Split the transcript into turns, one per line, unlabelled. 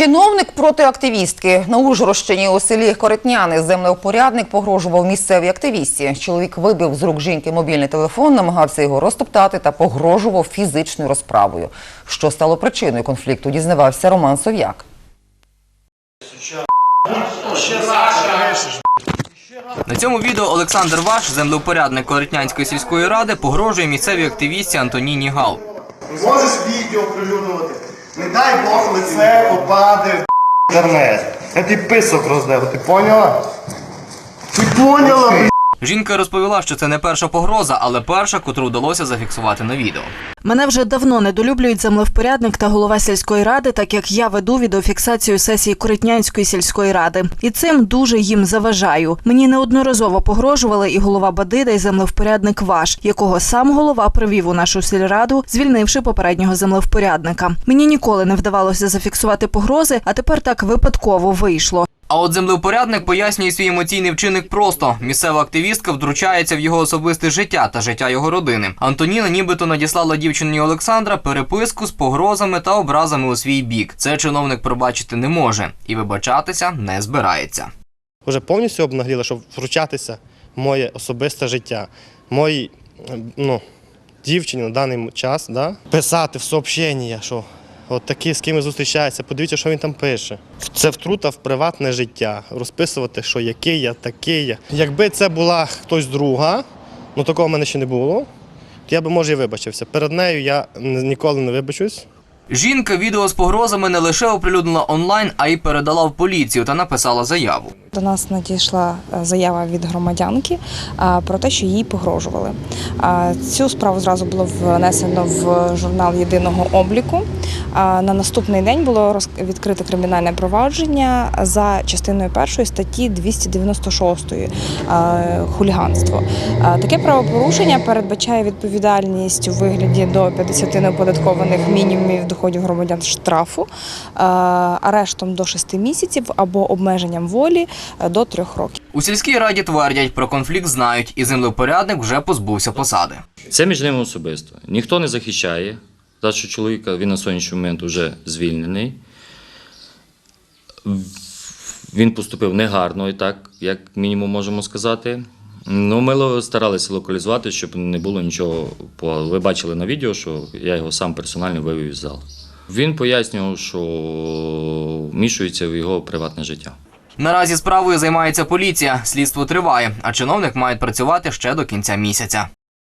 Чиновник проти активістки на Ужгородщині у селі Коритняни землеупорядник погрожував місцевій активістці. Чоловік вибив з рук жінки мобільний телефон, намагався його розтоптати та погрожував фізичною розправою. Що стало причиною конфлікту, дізнавався Роман Сов'як.
На цьому відео Олександр Ваш, землеупорядник Коротнянської сільської ради, погрожує місцевій активістці Антоніні Гал.
Можеш відео прилюднувати. Не дай Бог лице попаде в інтернет. Я ти писок роздав, ти поняла? Ти поняла? б***ь?
Жінка розповіла, що це не перша погроза, але перша, котру вдалося зафіксувати на відео.
Мене вже давно недолюблюють землевпорядник та голова сільської ради, так як я веду відеофіксацію сесії Коритнянської сільської ради. І цим дуже їм заважаю. Мені неодноразово погрожували і голова Бадида, і землевпорядник Ваш, якого сам голова привів у нашу сільраду, звільнивши попереднього землевпорядника. Мені ніколи не вдавалося зафіксувати погрози, а тепер так випадково вийшло.
А от землеупорядник пояснює свій емоційний вчинок просто: місцева активістка втручається в його особисте життя та життя його родини. Антоніна нібито надіслала дівчині Олександра переписку з погрозами та образами у свій бік. Це чиновник пробачити не може і вибачатися не збирається.
вже повністю обнагліла, щоб вручатися в моє особисте життя, моїй е, ну, дівчині на даний час, да? писати в сообщення, що от такі з ким зустрічається, подивіться, що він там пише. Це втрута в приватне життя, розписувати, що який я, такий я. Якби це була хтось друга, ну такого в мене ще не було, то я би може і вибачився. Перед нею я ніколи не вибачусь.
Жінка відео з погрозами не лише оприлюднила онлайн, а й передала в поліцію та написала заяву.
До нас надійшла е, заява від громадянки е, про те, що їй погрожували. Е, Цю справу зразу було внесено в журнал єдиного обліку. На наступний день було відкрите кримінальне провадження за частиною першої статті 296 е, хуліганство. Таке правопорушення передбачає відповідальність у вигляді до 50 неоподаткованих мінімумів доходів громадян штрафу, арештом до 6 місяців або обмеженням волі до 3 років.
У сільській раді твердять, про конфлікт знають, і землеупорядник вже позбувся посади.
Це між ними особисто. Ніхто не захищає. За що чоловіка він на сьогоднішній момент вже звільнений. Він поступив негарно, і так, як мінімум можемо сказати. Ну, ми старалися локалізувати, щоб не було нічого. Ви бачили на відео, що я його сам персонально вивів із залу. Він пояснював, що вмішується в його приватне життя.
Наразі справою займається поліція. Слідство триває, а чиновник має працювати ще до кінця місяця.